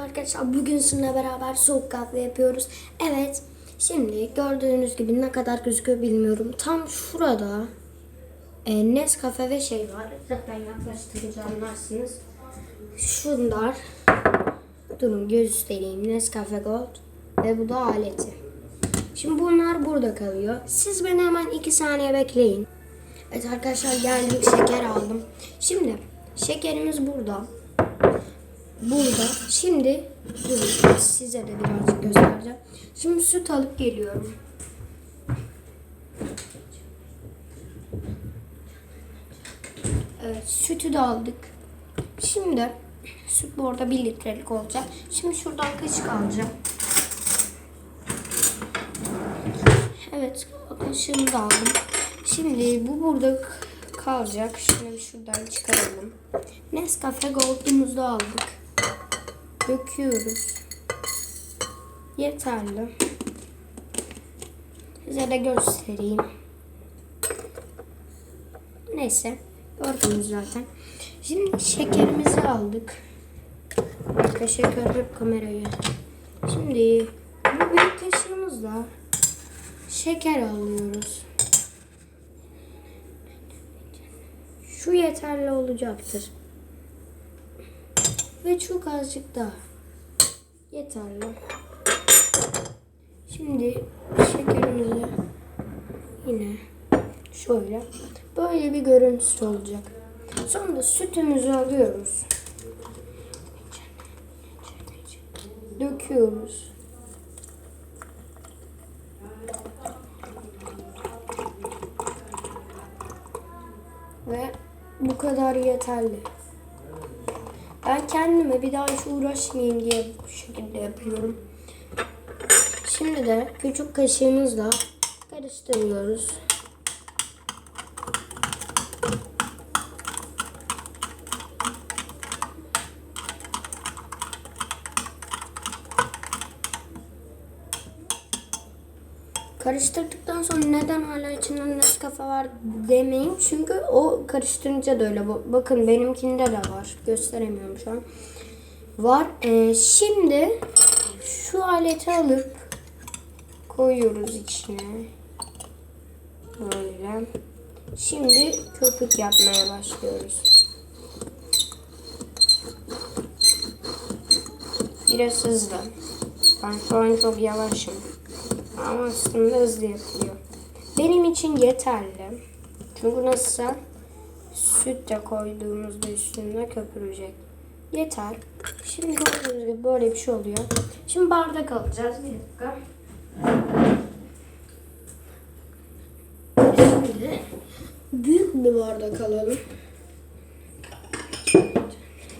Arkadaşlar. Bugün sizinle beraber soğuk kahve yapıyoruz. Evet. Şimdi gördüğünüz gibi ne kadar gözüküyor bilmiyorum. Tam şurada e, Nescafe ve şey var. Zaten yaklaştırınca anlarsınız. Şunlar. Durun göstereyim. Nescafe Gold. Ve bu da aleti. Şimdi bunlar burada kalıyor. Siz beni hemen 2 saniye bekleyin. Evet arkadaşlar geldim şeker aldım. Şimdi şekerimiz burada. Burada. Şimdi durun size de birazcık göstereceğim. Şimdi süt alıp geliyorum. Evet sütü de aldık. Şimdi süt bu arada 1 litrelik olacak. Şimdi şuradan kaşık alacağım. Evet kaşığımı da aldım. Şimdi bu burada kalacak. Şimdi şuradan çıkaralım. Nescafe Gold'umuzu da aldık. Döküyoruz. Yeterli. Size de göstereyim. Neyse. Gördünüz zaten. Şimdi şekerimizi aldık. Şeker hep kamerayı. Şimdi bu büyük kaşığımızla şeker alıyoruz. Şu yeterli olacaktır. Ve çok azıcık daha. Yeterli. Şimdi şekerimizi yine şöyle böyle bir görüntüsü olacak. Sonra sütümüzü alıyoruz. Döküyoruz. Ve bu kadar yeterli. Ben kendime bir daha hiç uğraşmayayım diye bu şekilde yapıyorum. Şimdi de küçük kaşığımızla karıştırıyoruz. Karıştırdıktan sonra neden hala içinde Nescafe var demeyin. Çünkü o karıştırınca da öyle. Bakın benimkinde de var. Gösteremiyorum şu an. Var. Ee, şimdi şu aleti alıp koyuyoruz içine. Böyle. Şimdi köpük yapmaya başlıyoruz. Biraz hızlı. Ben şu an çok yavaşım. Ama aslında hızlı yapıyor. Benim için yeterli. Çünkü nasılsa süt de koyduğumuzda üstüne köpürecek. Yeter. Şimdi gördüğünüz gibi böyle bir şey oluyor. Şimdi bardak alacağız. Bir dakika. Şimdi büyük bir bardak alalım.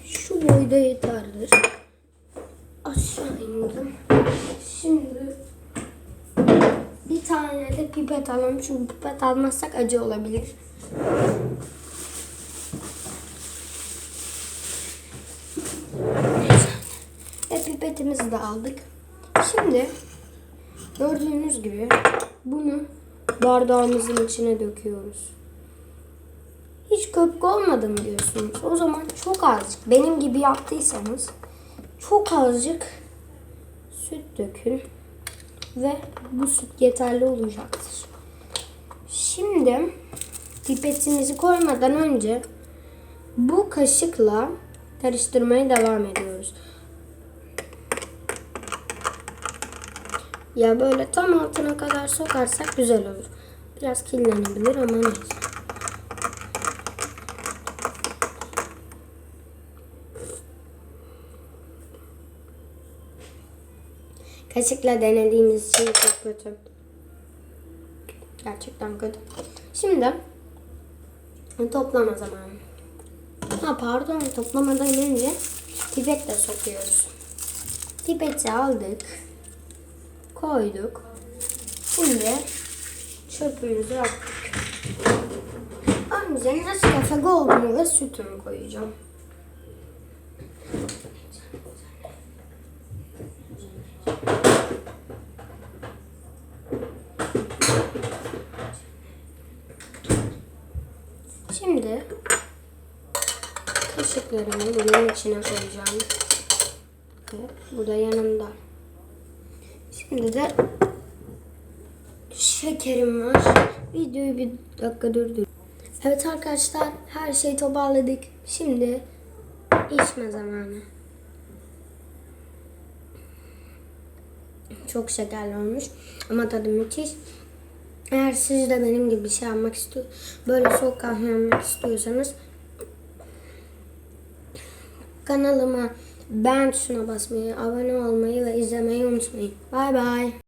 Şu boyda yeterlidir. Aşağı indim. Şimdi pipet alalım. Çünkü pipet almazsak acı olabilir. Ve pipetimizi de aldık. Şimdi gördüğünüz gibi bunu bardağımızın içine döküyoruz. Hiç köpük olmadı mı diyorsunuz? O zaman çok azıcık benim gibi yaptıysanız çok azıcık süt dökün ve bu süt yeterli olacaktır. Şimdi pipetimizi koymadan önce bu kaşıkla karıştırmaya devam ediyoruz. Ya böyle tam altına kadar sokarsak güzel olur. Biraz kirlenebilir ama neyse. Kaşıkla denediğimiz için çok kötü. Gerçekten kötü. Şimdi toplama zamanı. Ha pardon toplamadan önce pipetle sokuyoruz. Pipeti aldık. Koyduk. Şimdi çöpümüzü attık. Önce Nescafe Gold'umu ve sütümü koyacağım. Şimdi kaşıklarımı bunun içine koyacağım. Bu da yanımda. Şimdi de şekerim var. Videoyu bir dakika durdur. Evet arkadaşlar her şeyi toparladık. Şimdi içme zamanı. Çok şekerli olmuş ama tadı müthiş. Eğer siz de benim gibi bir şey almak istiyor, böyle soğuk kahve almak istiyorsanız kanalıma beğen tuşuna basmayı, abone olmayı ve izlemeyi unutmayın. Bay bay.